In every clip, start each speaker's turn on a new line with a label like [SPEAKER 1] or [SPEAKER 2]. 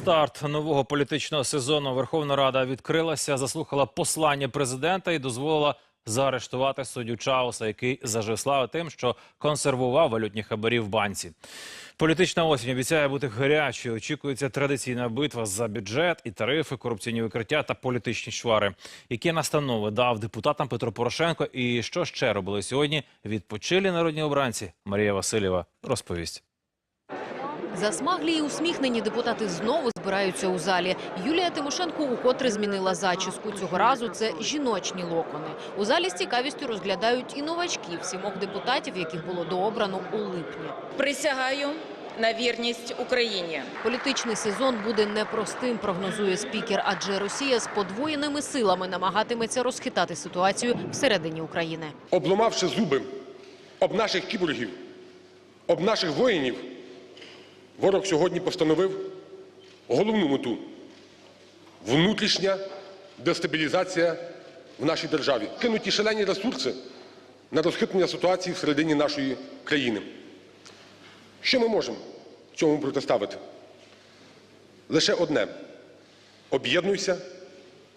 [SPEAKER 1] старт нового політичного сезону Верховна Рада відкрилася, заслухала послання президента і дозволила заарештувати суддю Чауса, який зажив слави тим, що консервував валютні хабарі в банці. Політична осінь обіцяє бути гарячою. Очікується традиційна битва за бюджет і тарифи, корупційні викриття та політичні чвари. Які настанови дав депутатам Петро Порошенко і що ще робили сьогодні? Відпочилі народні обранці. Марія Васильєва розповість.
[SPEAKER 2] Засмаглі і усміхнені депутати знову збираються у залі. Юлія Тимошенко укотре змінила зачіску. Цього разу це жіночні локони. У залі з цікавістю розглядають і новачків, сімох депутатів, яких було дообрано у липні.
[SPEAKER 3] Присягаю на вірність Україні.
[SPEAKER 2] Політичний сезон буде непростим, прогнозує спікер, адже Росія з подвоєними силами намагатиметься розхитати ситуацію всередині України.
[SPEAKER 4] обламавши зуби об наших кіборгів, об наших воїнів, ворог сьогодні постановив головну мету внутрішня дестабілізація в нашій державі. Кинуті шалені ресурси на розхитнення ситуації всередині нашої країни. Що ми можемо цьому протиставити? Лише одне об'єднуйся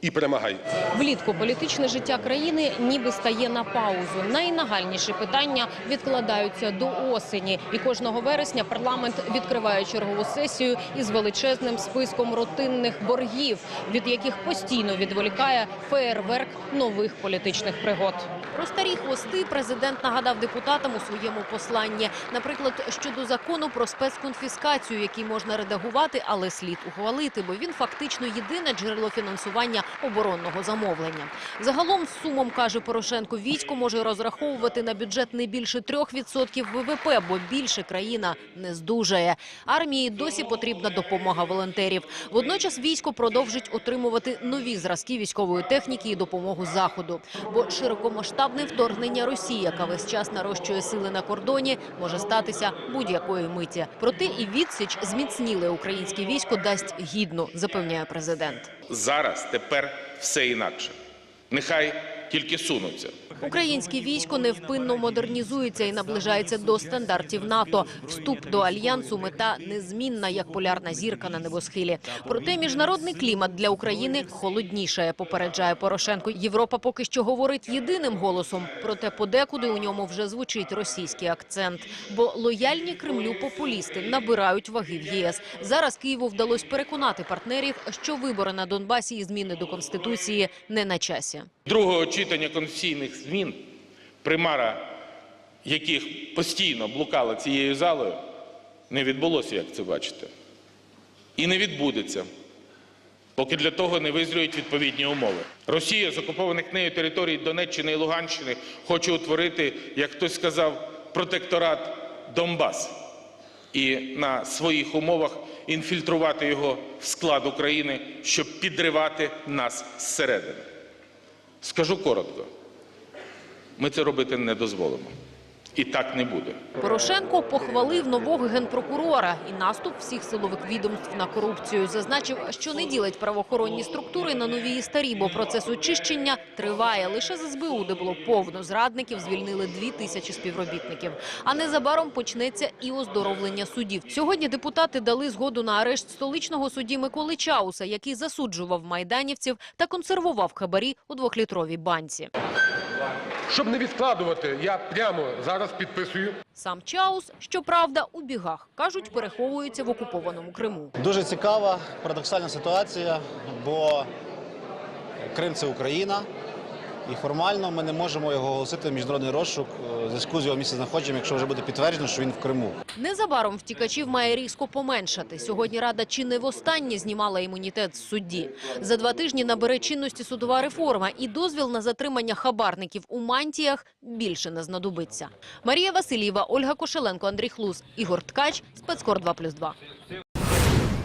[SPEAKER 4] і перемагай.
[SPEAKER 5] Влітку політичне життя країни ніби стає на паузу. Найнагальніші питання відкладаються до осені. І кожного вересня парламент відкриває чергову сесію із величезним списком рутинних боргів, від яких постійно відволікає феєрверк нових політичних пригод.
[SPEAKER 2] Про старі хвости президент нагадав депутатам у своєму посланні. Наприклад, щодо закону про спецконфіскацію, який можна редагувати, але слід ухвалити, бо він фактично єдине джерело фінансування оборонного замовлення. Загалом з сумом каже Порошенко, військо може розраховувати на бюджет не більше 3% ВВП, бо більше країна не здужає. Армії досі потрібна допомога волонтерів. Водночас військо продовжить отримувати нові зразки військової техніки і допомогу заходу. Бо широкомасштабне вторгнення Росії, яка весь час нарощує сили на кордоні, може статися будь-якої миті. Проте і відсіч зміцніле українське військо дасть гідно, запевняє президент.
[SPEAKER 6] Зараз тепер все інакше. Нехай тільки сунуться.
[SPEAKER 2] Українське військо невпинно модернізується і наближається до стандартів НАТО. Вступ до альянсу мета незмінна, як полярна зірка на небосхилі. Проте міжнародний клімат для України холоднішає, попереджає Порошенко. Європа поки що говорить єдиним голосом. Проте подекуди у ньому вже звучить російський акцент. Бо лояльні Кремлю популісти набирають ваги в ЄС. Зараз Києву вдалося переконати партнерів, що вибори на Донбасі і зміни до конституції не на часі.
[SPEAKER 6] Другого читання конституційних змін, примара яких постійно блукала цією залою, не відбулося, як це бачите. І не відбудеться, поки для того не визрюють відповідні умови. Росія з окупованих нею територій Донеччини і Луганщини хоче утворити, як хтось сказав, протекторат Донбас і на своїх умовах інфільтрувати його в склад України, щоб підривати нас зсередини. Скажу коротко, ми це робити не дозволимо. І так не буде.
[SPEAKER 2] Порошенко похвалив нового генпрокурора і наступ всіх силових відомств на корупцію. Зазначив, що не ділить правоохоронні структури на нові і старі, бо процес очищення триває. Лише з СБУ, де було повно зрадників, звільнили дві тисячі співробітників. А незабаром почнеться і оздоровлення судів. Сьогодні депутати дали згоду на арешт столичного судді Миколи Чауса, який засуджував майданівців та консервував хабарі у двохлітровій банці.
[SPEAKER 4] Щоб не відкладувати, я прямо зараз підписую
[SPEAKER 2] Сам Чаус, щоправда, у бігах кажуть, переховується в окупованому Криму.
[SPEAKER 7] Дуже цікава парадоксальна ситуація, бо Крим це Україна, і формально ми не можемо його оголосити в міжнародний розшук е, в зв'язку з його місцезнаходженням, якщо вже буде підтверджено, що він в Криму.
[SPEAKER 2] Незабаром втікачів має різко поменшати. Сьогодні Рада чи не востаннє знімала імунітет з судді. За два тижні набере чинності судова реформа і дозвіл на затримання хабарників у мантіях більше не знадобиться. Марія Васильєва, Ольга Кошеленко, Андрій Хлус, Ігор Ткач, Спецкор 2+,2.